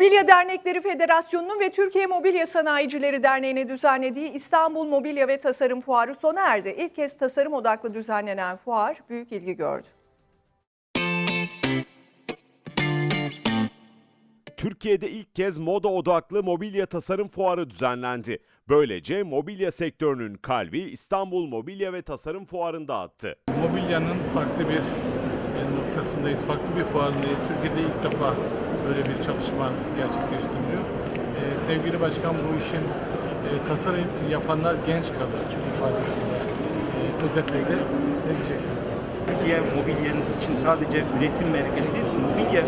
Mobilya Dernekleri Federasyonu'nun ve Türkiye Mobilya Sanayicileri Derneği'ne düzenlediği İstanbul Mobilya ve Tasarım Fuarı sona erdi. İlk kez tasarım odaklı düzenlenen fuar büyük ilgi gördü. Türkiye'de ilk kez moda odaklı mobilya tasarım fuarı düzenlendi. Böylece mobilya sektörünün kalbi İstanbul Mobilya ve Tasarım Fuarı'nda attı. Mobilyanın farklı bir noktasındayız, farklı bir fuarındayız. Türkiye'de ilk defa böyle bir çalışma gerçekleştiriliyor. E, sevgili Başkan bu işin e, tasarım yapanlar genç kalır ifadesiyle e, özetledi. Ne diyeceksiniz? Türkiye mobilyanın için sadece üretim merkezi değil, mobilya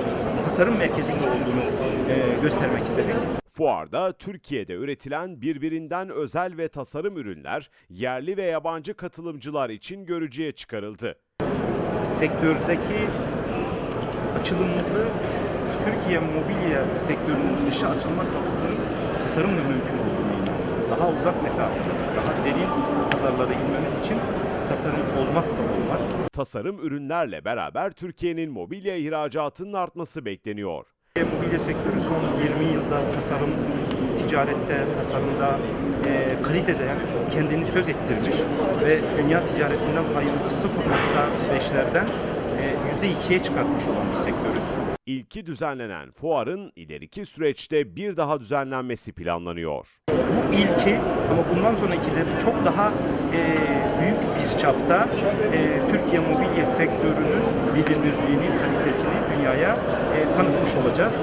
tasarım merkezinde olduğunu e, göstermek istedik. Fuarda Türkiye'de üretilen birbirinden özel ve tasarım ürünler yerli ve yabancı katılımcılar için görücüye çıkarıldı. Sektördeki açılımımızı Türkiye mobilya sektörünün dışa açılma kapısının tasarımla mümkün olduğunu. Daha uzak mesafede, daha derin pazarlara inmemiz için tasarım olmazsa olmaz. Tasarım ürünlerle beraber Türkiye'nin mobilya ihracatının artması bekleniyor. Mobilya sektörü son 20 yılda tasarım, ticarette, tasarımda, e, kalitede kendini söz ettirmiş ve dünya ticaretinden payımızı 0.5'lerden e, %2'ye çıkartmış olan bir sektörüz. İlki düzenlenen fuarın ileriki süreçte bir daha düzenlenmesi planlanıyor. Bu ilki ama bundan sonrakileri çok daha e, büyük bir çapta e, Türkiye mobilya sektörünün bilinirliğini, kalitesini dünyaya e, tanıtmış olacağız.